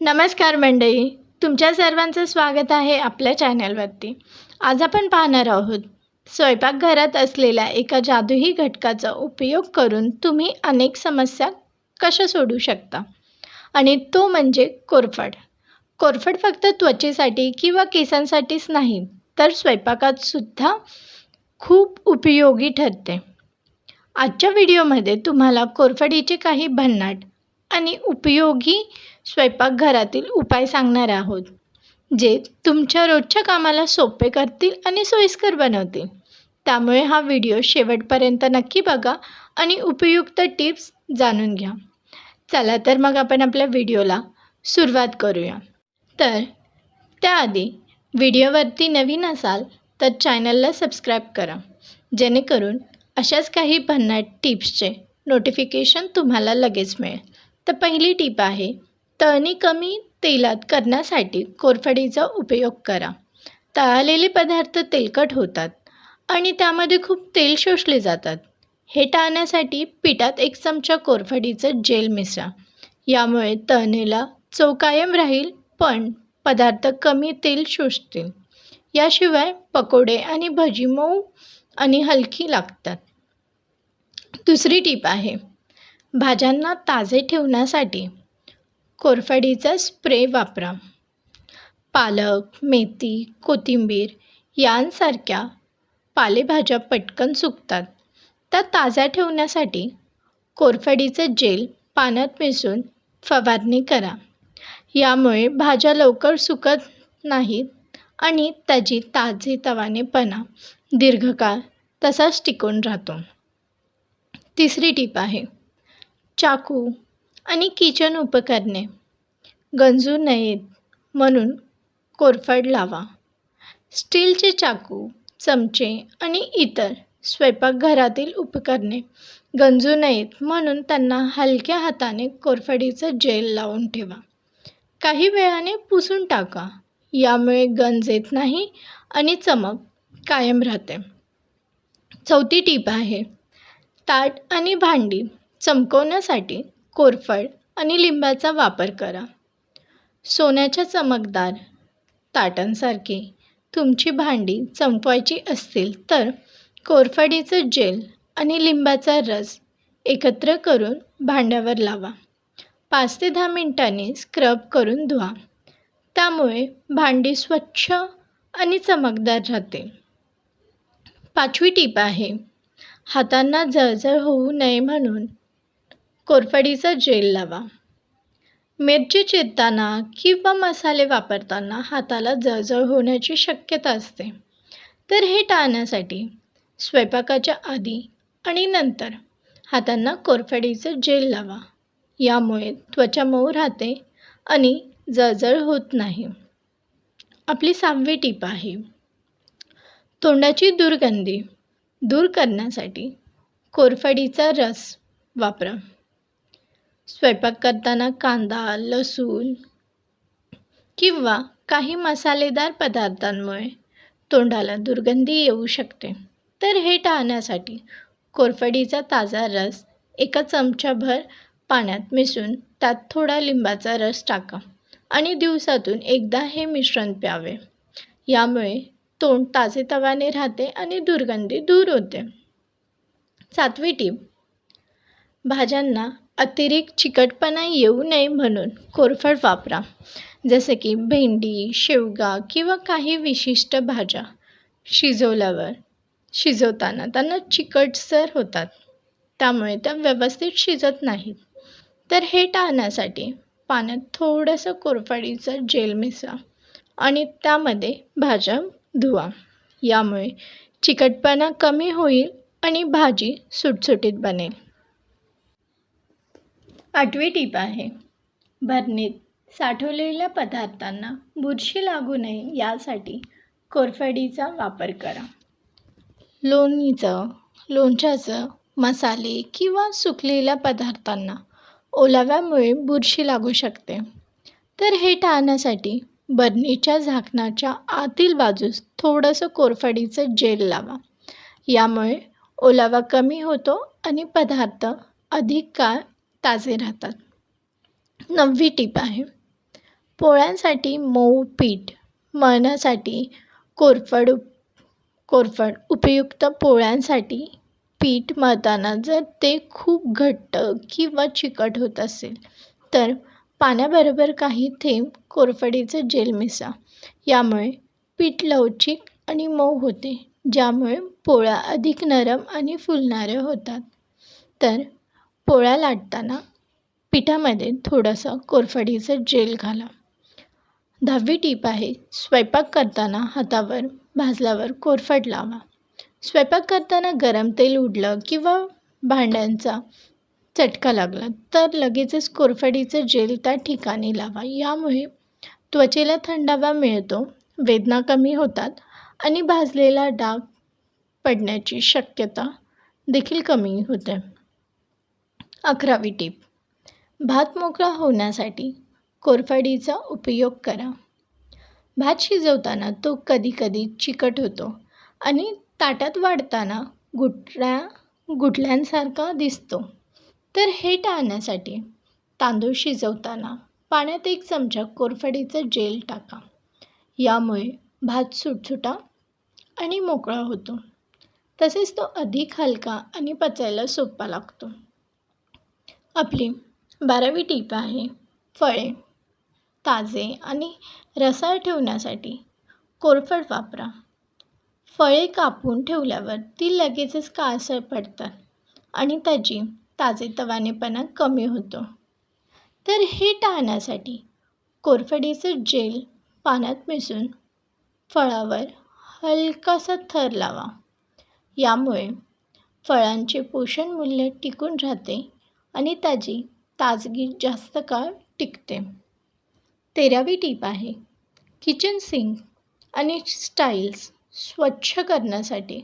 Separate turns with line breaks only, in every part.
नमस्कार मंडळी तुमच्या सर्वांचं स्वागत आहे आपल्या चॅनलवरती. आज आपण पाहणार आहोत स्वयंपाकघरात असलेल्या एका जादूही घटकाचा उपयोग करून तुम्ही अनेक समस्या कशा सोडू शकता? आणि तो म्हणजे कोरफड. कोरफड फक्त त्वचेसाठी किंवा केसांसाठीच नाही तर स्वयंपाकात सुद्धा खूप उपयोगी ठरते. आजच्या व्हिडिओमध्ये तुम्हाला कोरफडीचे काही भन्नाट आणि उपयोगी स्वयंपाकघरातील उपाय सांगणार आहोत जे तुमच्या रोजच्या कामाला सोपे करतील आणि सोयीस्कर बनवतील. त्यामुळे हा व्हिडिओ शेवटपर्यंत नक्की बघा आणि उपयुक्त टिप्स जाणून घ्या. चला तर मग आपण आपल्या व्हिडिओला सुरुवात करूया. तर त्याआधी व्हिडिओवरती नवीन असाल तर चॅनलला सबस्क्राईब करा. जेणेकरून अशाच काही भन्नाट टिप्सचे नोटिफिकेशन तुम्हाला लगेच मिळेल. तर पहिली टीप आहे तळणी कमी तेलात करण्यासाठी कोरफडीचा उपयोग करा. तळलेले पदार्थ तेलकट होतात आणि त्यामध्ये खूप तेल शोषले जातात. हे टाळण्यासाठी पिठात एक चमचा कोरफडीचं जेल मिसळा. यामुळे तळणीला चव कायम राहील पण पदार्थ कमी तेल शोषतील. याशिवाय पकोडे आणि भजी मऊ आणि हलकी लागतात. दुसरी टीप आहे भाज्यांना ताजे ठेवण्यासाठी कोरफडीचा स्प्रे वापरा. पालक मेथी कोथिंबीर यांसारख्या पालेभाज्या पटकन सुकतात. त्या ताज्या ठेवण्यासाठी कोरफडीचं जेल पाण्यात मिसळून फवारणी करा. यामुळे भाज्या लवकर सुकत नाहीत आणि त्याची ताजेतवानेपणा दीर्घकाळ तसाच टिकून राहतो. तिसरी टीप आहे चाकू आणि किचन उपकरणे. गंजू नयेत म्हणून कोरफड लावा. स्टीलचे चाकू चमचे आणि इतर स्वयंपाकघरातील उपकरणे. गंजू नयेत म्हणून त्यांना हलक्या हाताने कोरफडीचं जेल लावून ठेवा. काही वेळाने पुसून टाका. यामुळे गंज येत नाही आणि चमक कायम राहते. चौथी टीप आहे. ताट आणि भांडी चमकवण्यासाठी कोरफड आणि लिंबाचा वापर करा. सोन्याच्या चमकदार ताटांसारखी तुमची भांडी चमकवायची असतील तर कोरफडीचं जेल आणि लिंबाचा रस एकत्र करून भांड्यावर लावा. पाच ते दहा मिनिटांनी स्क्रब करून धुवा. त्यामुळे भांडी स्वच्छ आणि चमकदार राहते. पाचवी टीप आहे हातांना जळजळ होऊ नये म्हणून कोरफडीचा जेल लावा. मिरची चिरताना किंवा मसाले वापरताना हाताला जळजळ होण्याची शक्यता असते. तर हे टाळण्यासाठी स्वयंपाकाच्या आधी आणि नंतर हातांना कोरफडीचं जेल लावा. यामुळे त्वचा मऊ राहते आणि जळजळ होत नाही. आपली सहावी टीप आहे. तोंडाची दुर्गंधी दूर करण्यासाठी कोरफडीचा रस वापरा. स्वयंपाक करताना कांदा लसूण किंवा काही मसालेदार पदार्थांमुळे तोंडाला दुर्गंधी येऊ शकते. तर हे टाळण्यासाठी कोरफडीचा ताजा रस एका चमच्याभर पाण्यात मिसळून त्यात थोडा लिंबाचा रस टाका आणि दिवसातून एकदा हे मिश्रण प्यावे. यामुळे तोंड ताजेतवाने राहते आणि दुर्गंधी दूर होते. सातवी टीप. भाज्यांना अतिरिक्त चिकटपणा येऊ नये म्हणून कोरफड वापरा. जसे की भेंडी शेवगा किंवा काही विशिष्ट भाज्या. शिजवल्यावर शिजवताना त्यांना चिकटसर होतात. त्यामुळे त्या व्यवस्थित शिजत नाहीत. तर हे टाळण्यासाठी पाण्यात थोडंसं कोरफडीचं जेल मिसळा आणि त्यामध्ये भाज्या धुवा. यामुळे चिकटपणा कमी होईल आणि भाजी सुटसुटीत बनेल. आठवी टीप आहे. भरणीत साठवलेल्या पदार्थांना बुरशी लागू नये यासाठी कोरफडीचा वापर करा. लोणीचं लोणच्याचं मसाले किंवा सुकलेल्या पदार्थांना ओलाव्यामुळे बुरशी लागू शकते. तर हे टाळण्यासाठी बरणीच्या झाकणाच्या आतील बाजूस थोडंसं कोरफडीचं जेल लावा. यामुळे ओलावा कमी होतो आणि पदार्थ अधिक काळ ताजे राहतात. नववी टीप आहे. पोळ्यांसाठी मऊ पीठ मळण्यासाठी कोरफड कोरफड उपयुक्त पोळ्यांसाठी पीठ मळताना जर ते खूप घट्ट किंवा चिकट होत असेल तर पाण्याबरोबर काही थेंब कोरफडीचं जेल मिसा. यामुळे पीठ लवचिक आणि मऊ होते ज्यामुळे पोळ्या अधिक नरम आणि फुलणाऱ्या होतात. तर पोळ्या लाटताना पिठामध्ये थोडंसं कोरफडीचं जेल घाला. दहावी टीप आहे स्वयंपाक करताना हातावर भाजल्यावर कोरफड लावा. स्वयंपाक करताना गरम तेल उडलं किंवा भांड्यांचा चटका लागला तर लगेचच कोरफडीचं जेल त्या ठिकाणी लावा. यामुळे त्वचेला थंडावा मिळतो वेदना कमी होतात आणि भाजलेला डाग पडण्याची शक्यता देखील कमी होते. अकरावी टीप. भात मोकळा होण्यासाठी कोरफडीचा उपयोग करा. भात शिजवताना तो कधीकधी चिकट होतो आणि ताटात वाढताना गुटळ्या गुठल्यांसारखा दिसतो. तर हे टाळण्यासाठी तांदूळ शिजवताना पाण्यात एक चमचा कोरफडीचं जेल टाका. यामुळे भात सुटसुटा आणि मोकळा होतो. तसेच तो अधिक हलका आणि पचायला सोपा लागतो. आपली बारावी टीप आहे फळे ताजे आणि रसाळ ठेवण्यासाठी कोरफड वापरा. फळे कापून ठेवल्यावर ती लगेचच काळसर पडतात आणि त्याची ताजेतवानेपणा कमी होतो. तर हे टाळण्यासाठी कोरफडीचं जेल पाण्यात मिसळून फळावर हलकासा थर लावा. यामुळे फळांचे पोषण मूल्य टिकून राहते आणि त्याची ताजगी जास्त काळ टिकते. तेरावी टीप आहे किचन सिंक आणि स्टाईल्स स्वच्छ करण्यासाठी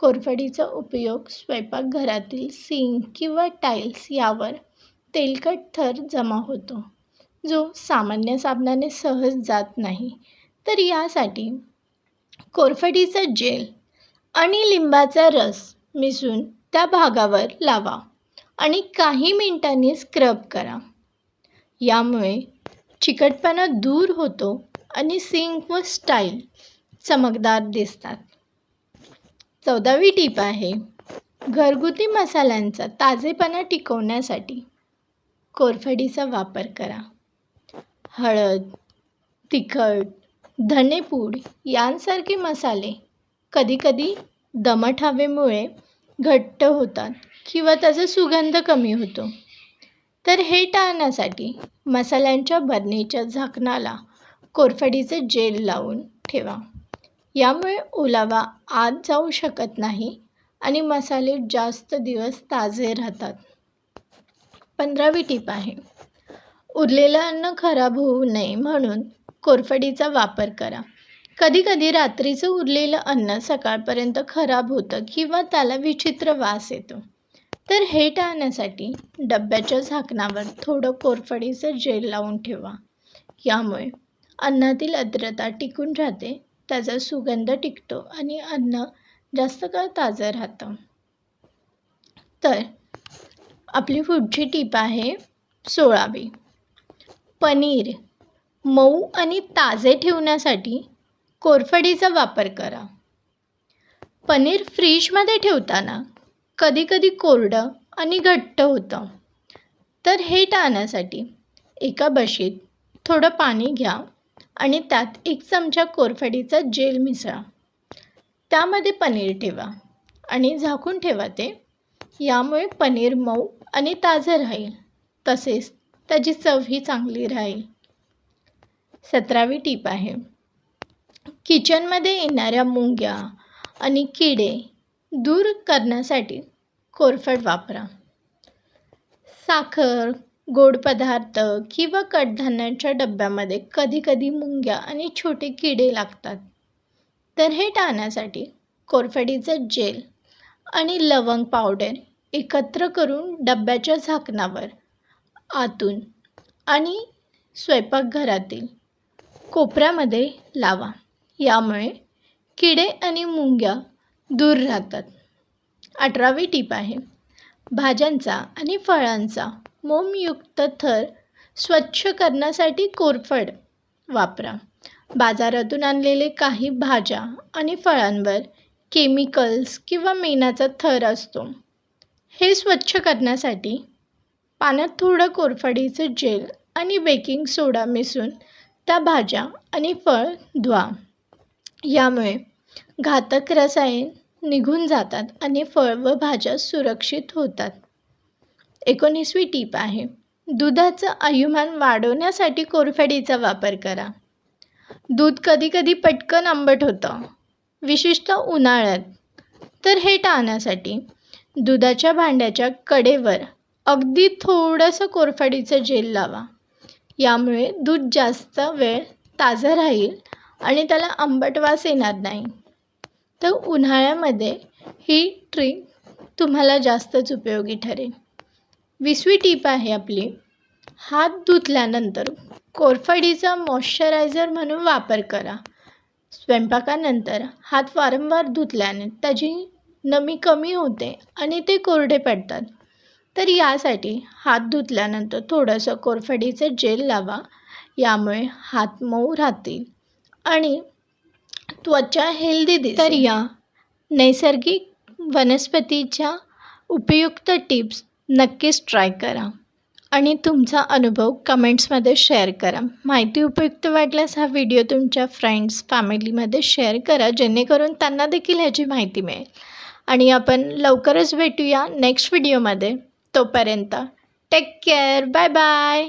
कोरफडीचा उपयोग स्वयंपाकघरातील सिंक किंवा टाईल्स यावर तेलकट थर जमा होतो जो सामान्य साबणाने सहज जात नाही. तर यासाठी कोरफडीचा जेल आणि लिंबाचा रस मिसळून त्या भागावर लावा. आणि काही मिनटांनी स्क्रब करा. यामुळे चिकटपणा दूर होतो आणि सिंक व स्टाईल चमकदार दिसतात. चौदावी टीप आहे घरगुती मसाल्यांचा ताजेपणा टिकवण्यासाठी कोरफडीचा वापर करा. हळद तिखट धनेपूड यांसारखे मसाले कधीकधी दमट हवेमुळे घट्ट होतात. किंवा त्याचा सुगंध कमी होतो. तर हे टाळण्यासाठी मसाल्यांच्या बरणीच्या झाकणाला कोरफडीचे जेल लावून ठेवा. यामुळे ओलावा आत जाऊ शकत नाही आणि मसाले जास्त दिवस ताजे राहतात. पंधरावी टीप आहे. उरलेलं अन्न खराब होऊ नये म्हणून कोरफडीचा वापर करा. कधीकधी रात्रीचं उरलेलं अन्न सकाळपर्यंत खराब होतं किंवा त्याला विचित्र वास येतो. तर हे टाळण्यासाठी डब्याच्या झाकणावर थोडं कोरफडीचं जेल लावून ठेवा. यामुळे अन्नातील आर्द्रता टिकून राहते त्याचा सुगंध टिकतो आणि अन्न जास्त काळ ताजं राहतं. तर आपली पुढची टीप आहे सोळावी. पनीर मऊ आणि ताजे ठेवण्यासाठी कोरफडीचा वापर करा. पनीर फ्रीजमध्ये ठेवताना कधीकधी कोरडं आणि घट्ट होतं. तर हे टाळण्यासाठी एका बशीत थोडं पाणी घ्या आणि त्यात एक चमचा कोरफडीचा जेल मिसळा. त्यामध्ये पनीर ठेवा आणि झाकून ठेवा ते. यामुळे पनीर मऊ आणि ताजं राहील. तसेच त्याची चवही चांगली राहील. सतरावी टीप आहे. किचनमध्ये येणाऱ्या मुंग्या आणि किडे दूर करण्यासाठी कोरफड वापरा. साखर गोड पदार्थ किंवा कडधान्यांच्या डब्यामध्ये कधीकधी मुंग्या आणि छोटे किडे लागतात. तर हे टाळण्यासाठी कोरफडीचं जेल आणि लवंग पावडर एकत्र करून डब्याच्या झाकणावर आतून आणि स्वयंपाकघरातील कोपऱ्यामध्ये लावा. यामुळे किडे आणि मुंग्या दूर राहतात. अठरावी टीप आहे. भाज्यांचा आणि फळांचा मोमयुक्त थर स्वच्छ करण्यासाठी कोरफड वापरा. बाजारातून आणलेले काही भाज्या आणि फळांवर केमिकल्स किंवा मेणाचा थर असतो. हे स्वच्छ करण्यासाठी पाण्यात थोडं कोरफडीचं जेल आणि बेकिंग सोडा मिसळून त्या भाज्या आणि फळ धुवा. यामुळे घातक रसायन निघून जातात आणि फळ व भाज्या सुरक्षित होतात. एकोणीसवी टीप आहे दुधाचं आयुमान वाढवण्यासाठी कोरफडीचा वापर करा. दूध कधीकधी पटकन आंबट होतं विशिष्ट उन्हाळ्यात. तर हे टाळण्यासाठी दुधाच्या भांड्याच्या कडेवर अगदी थोडंसं कोरफडीचं जेल लावा. यामुळे दूध जास्त वेळ ताजं राहील आणि त्याला आंबट वास येणार नाही. तर उन्हाळ्यामध्ये ही ट्रिक तुम्हाला जास्तच उपयोगी ठरेल. विसवी टीप आहे आपली हात धुतल्यानंतर कोरफडीचा मॉइश्चरायझर म्हणून वापर करा. स्वयंपाकानंतर हात वारंवार धुतल्याने त्याची नमी कमी होते आणि ते कोरडे पडतात. तर यासाठी हात धुतल्यानंतर थोडंसं कोरफडीचं जेल लावा यामुळे हात मऊ राहतील आणि त्वचा हेल्दी दिसेल. तर या. नैसर्गिक वनस्पतीच्या उपयुक्त टिप्स नक्कीच ट्राय करा. आणि तुमचा अनुभव कमेंट्समध्ये शेअर करा. माहिती उपयुक्त वाटल्यास हा व्हिडिओ तुमच्या फ्रेंड्स फॅमिलीमध्ये शेअर करा जेणेकरून त्यांना देखील ह्याची माहिती मिळेल. आणि आपण लवकरच भेटूया नेक्स्ट व्हिडिओमध्ये तोपर्यंत टेक केअर बाय बाय